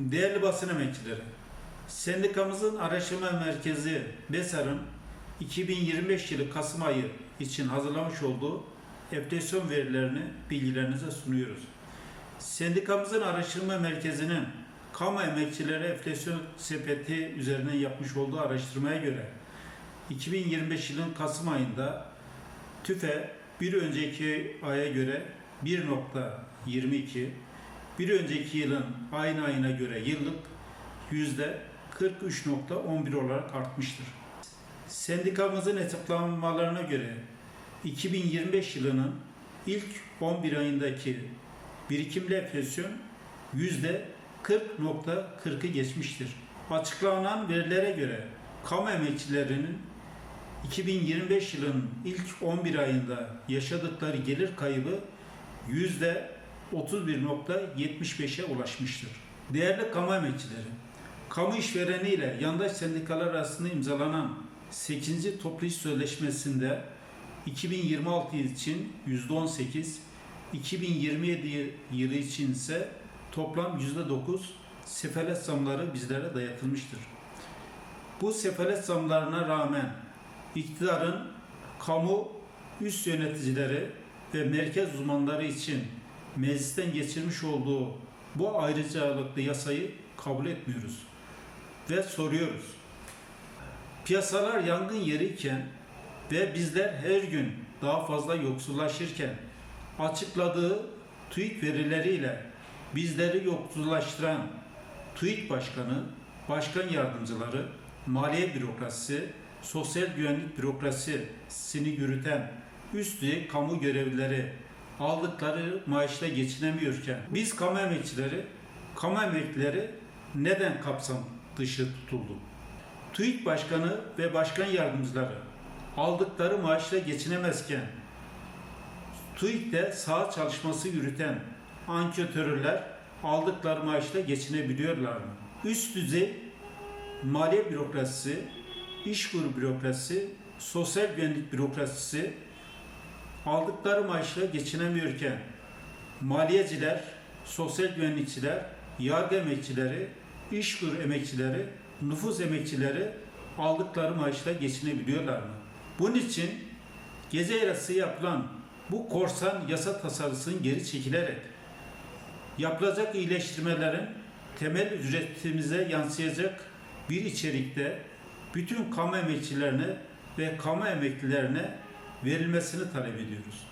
Değerli basın emekçileri, sendikamızın araştırma merkezi BESAR'ın 2025 yılı Kasım ayı için hazırlamış olduğu enflasyon verilerini bilgilerinize sunuyoruz. Sendikamızın araştırma merkezinin kamu emekçileri enflasyon sepeti üzerinden yapmış olduğu araştırmaya göre 2025 yılın Kasım ayında TÜFE bir önceki aya göre 1.22, bir önceki yılın aynı ayına göre yıllık yüzde 43.11 olarak artmıştır. Sendikamızın hesaplamalarına göre 2025 yılının ilk 11 ayındaki birikimli enflasyon yüzde 40.40'ı geçmiştir. Açıklanan verilere göre kamu emekçilerinin 2025 yılının ilk 11 ayında yaşadıkları gelir kaybı yüzde 31.75'e ulaşmıştır. Değerli kamu emekçileri, kamu işvereni ile yandaş sendikalar arasında imzalanan 8. toplu iş sözleşmesinde 2026 yıl için %18, 2027 yılı için ise toplam %9 sefalet zamları bizlere dayatılmıştır. Bu sefalet zamlarına rağmen iktidarın kamu üst yöneticileri ve merkez uzmanları için meclisten geçirmiş olduğu bu ayrıcalıklı yasayı kabul etmiyoruz. Ve soruyoruz. Piyasalar yangın yeriyken ve bizler her gün daha fazla yoksullaşırken açıkladığı TÜİK verileriyle bizleri yoksullaştıran TÜİK Başkanı, Başkan Yardımcıları, Maliye Bürokrasisi, Sosyal Güvenlik Bürokrasisini yürüten üst düzey kamu görevlileri aldıkları maaşla geçinemiyorken biz kamu emekçileri, kamu emeklileri neden kapsam dışı tutuldu? TÜİK Başkanı ve Başkan Yardımcıları aldıkları maaşla geçinemezken TÜİK'te saha çalışması yürüten anketörler aldıkları maaşla geçinebiliyorlar mı? Üst düzey maliye bürokrasisi, işkur bürokrasisi, sosyal güvenlik bürokrasisi aldıkları maaşla geçinemiyorken maliyeciler, sosyal güvenlikçiler, yargı emekçileri, işkur emekçileri, nüfus emekçileri aldıkları maaşla geçinebiliyorlar mı? Bunun için gece yarısı yapılan bu korsan yasa tasarısının geri çekilerek yapılacak iyileştirmelerin temel ücretimize yansıyacak bir içerikte bütün kamu emekçilerine ve kamu emeklilerine verilmesini talep ediyoruz.